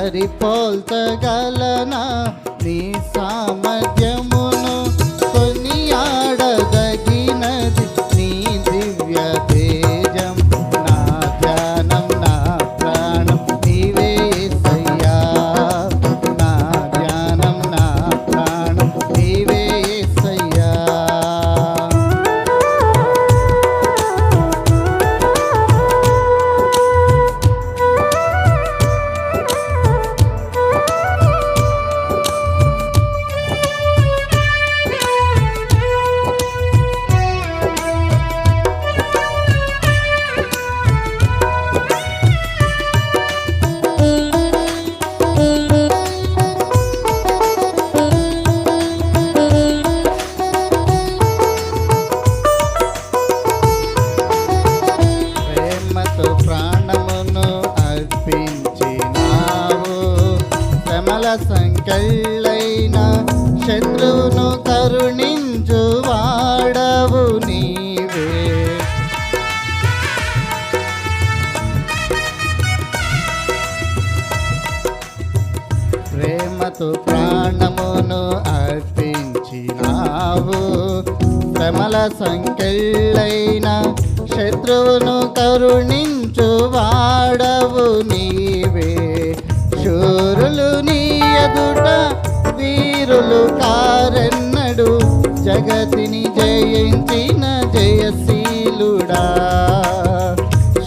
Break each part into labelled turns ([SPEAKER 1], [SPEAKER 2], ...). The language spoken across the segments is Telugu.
[SPEAKER 1] సరిపోల్చగలనా? నీ సామ ప్రేమతో ప్రాణమును అర్పించినావు. శ్రమల సంకెళ్ళైన శత్రువును కరుణించు వాడవు నీవే. శూరులు నీ ఎదుట వీరులు కారెన్నడు జగతిని జయించిన జయశీలుడా.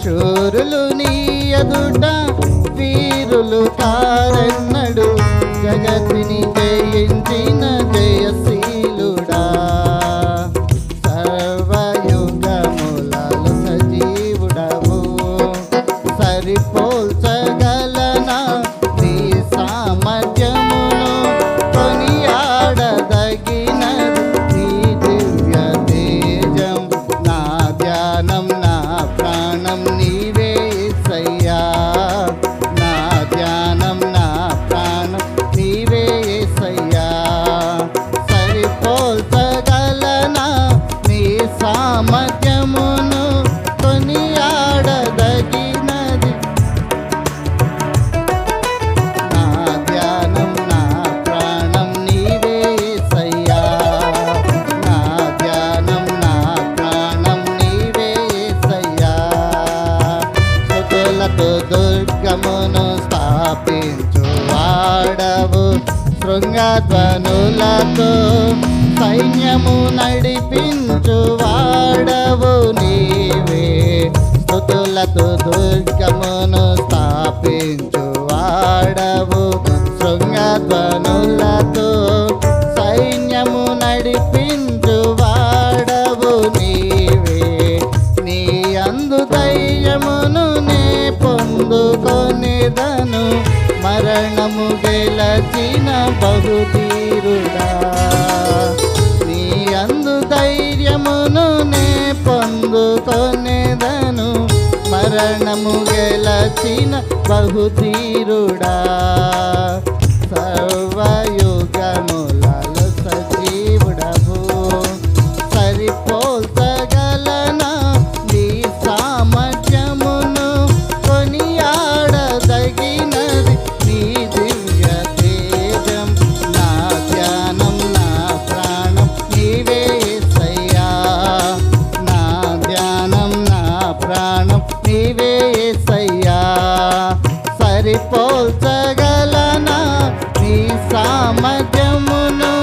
[SPEAKER 1] శూరులు నీ ఎదుట వీరులు కారెన్నడు జగతిని జయించిన సామర్థ్యమును కొనియాడదగినది. నా ధ్యానం నా ప్రాణం నీవే సయ్యా. నా ధ్యానం నా ప్రాణం నీవే సయ్యా. సుతులతో దుర్గమును స్థాపించు వాడవు శృంగధ్వనులతో సైన్యము నడిపించు వాడవు నీవే. స్థుతులతో దుర్గమును స్థాపించు వాడవు శృంగధ్వనులతో సైన్యము నడిపించు వాడవు నీవే. నీ అందు దయ్యమును నే పొందుకొనిదను. మరణము గెలచిన బహుధీరుడా. నీ అందు ధైర్యమును నే పొందుకొనేదను. మరణము గెలచిన బహుధీరుడా ప్రాణం నీవే సయ్యా సరిపోల్చగలనా నీ సామర్థ్యమును?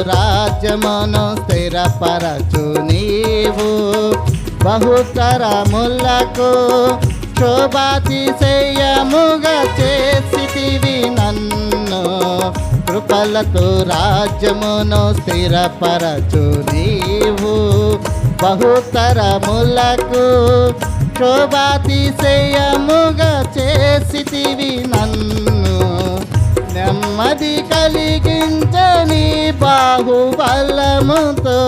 [SPEAKER 1] రాజ్యమును స్థిరపరచు నీవు. బహుతరములకు శోభాతిశయముగా చేసివి నన్ను. కృపలతో రాజ్యమును స్థిరపరచు నీవు. బహుతరములకు శోభాతిశయముగా చేసివి నన్ను. నెమ్మది కలిగించని బాహుబలముతో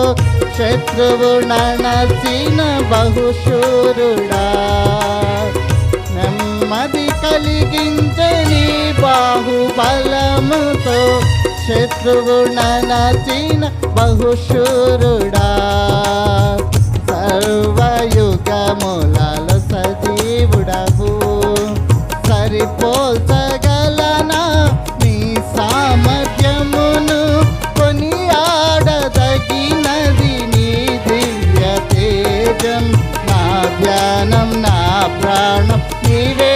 [SPEAKER 1] శత్రువు నడచిన బహుశూరుడా. నెమ్మది కలిగించని బాహుబలముతో శత్రువు నడచిన బహుశూరుడా. సర్వయుగములలో సజీవుడవు సరిపోల్చగలనా తేజం నా ధ్యానం నా ప్రాణం నీవే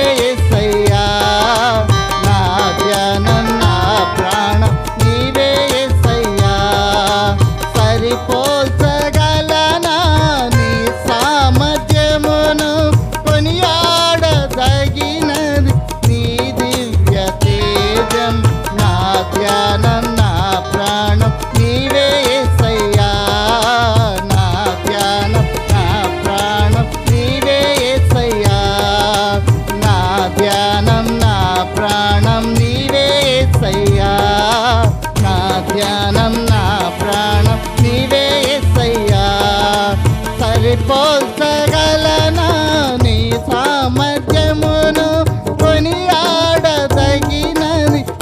[SPEAKER 1] సరిపోల్చగలనా నీ సామర్థ్యమును కొనియాడదగినది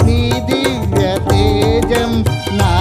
[SPEAKER 1] నీ దివ్య తేజం. నా